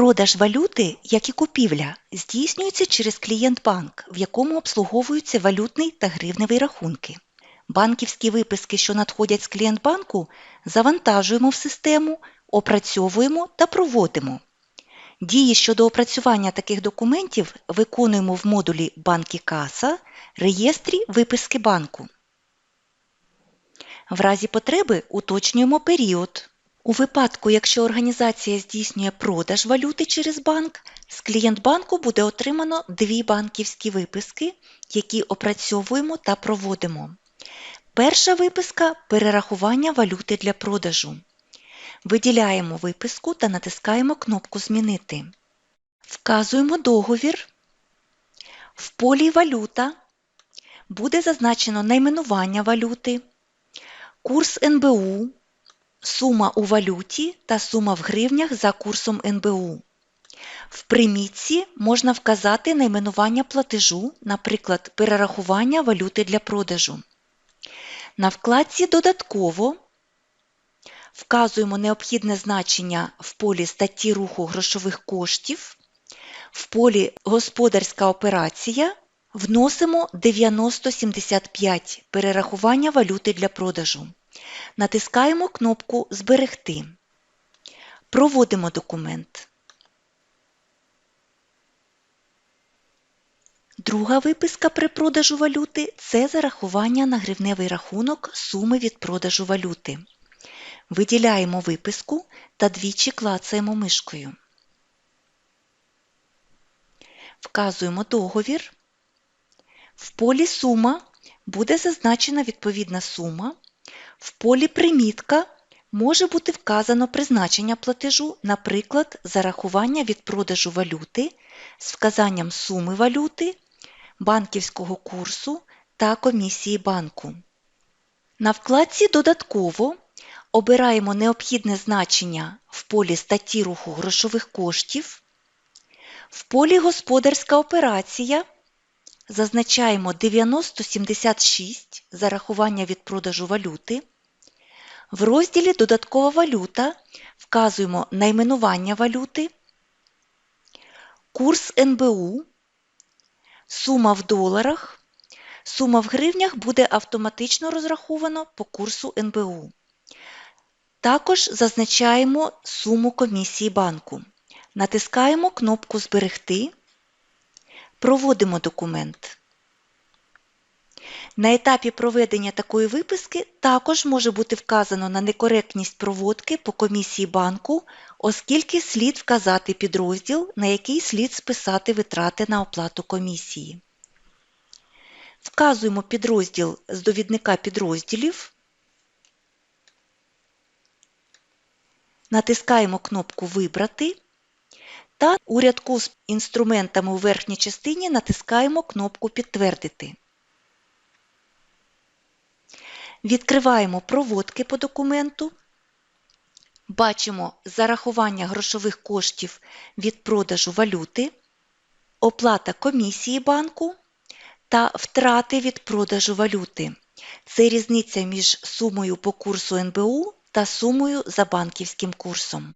Продаж валюти, як і купівля, здійснюється через клієнт-банк, в якому обслуговуються валютний та гривневий рахунки. Банківські виписки, що надходять з клієнт-банку, завантажуємо в систему, опрацьовуємо та проводимо. Дії щодо опрацювання таких документів виконуємо в модулі «Банки каса» реєстрі виписки банку. В разі потреби уточнюємо період. У випадку, якщо організація здійснює продаж валюти через банк, з клієнт-банку буде отримано дві банківські виписки, які опрацьовуємо та проводимо. Перша виписка – перерахування валюти для продажу. Виділяємо виписку та натискаємо кнопку «Змінити». Вказуємо договір. В полі «Валюта» буде зазначено найменування валюти, курс НБУ, сума у валюті та сума в гривнях за курсом НБУ. В примітці можна вказати найменування платежу, наприклад, перерахування валюти для продажу. На вкладці «Додатково» вказуємо необхідне значення в полі статті руху грошових коштів, в полі «Господарська операція» вносимо 9075 перерахування валюти для продажу. Натискаємо кнопку «Зберегти». Проводимо документ. Друга виписка при продажу валюти – це зарахування на гривневий рахунок суми від продажу валюти. Виділяємо виписку та двічі клацаємо мишкою. Вказуємо договір. В полі «Сума» буде зазначена відповідна сума. В полі «Примітка» може бути вказано призначення платежу, наприклад, зарахування від продажу валюти з вказанням суми валюти, банківського курсу та комісії банку. На вкладці «Додатково» обираємо необхідне значення в полі статті руху грошових коштів. В полі «Господарська операція» зазначаємо 9076 зарахування від продажу валюти. В розділі «Додаткова валюта» вказуємо найменування валюти, курс НБУ, сума в доларах, сума в гривнях буде автоматично розраховано по курсу НБУ. Також зазначаємо суму комісії банку. Натискаємо кнопку «Зберегти», проводимо документ. На етапі проведення такої виписки також може бути вказано на некоректність проводки по комісії банку, оскільки слід вказати підрозділ, на який слід списати витрати на оплату комісії. Вказуємо підрозділ з довідника підрозділів, натискаємо кнопку «Вибрати» та у рядку з інструментами у верхній частині натискаємо кнопку «Підтвердити». Відкриваємо проводки по документу. Бачимо зарахування грошових коштів від продажу валюти, оплата комісії банку та втрати від продажу валюти. Це різниця між сумою по курсу НБУ та сумою за банківським курсом.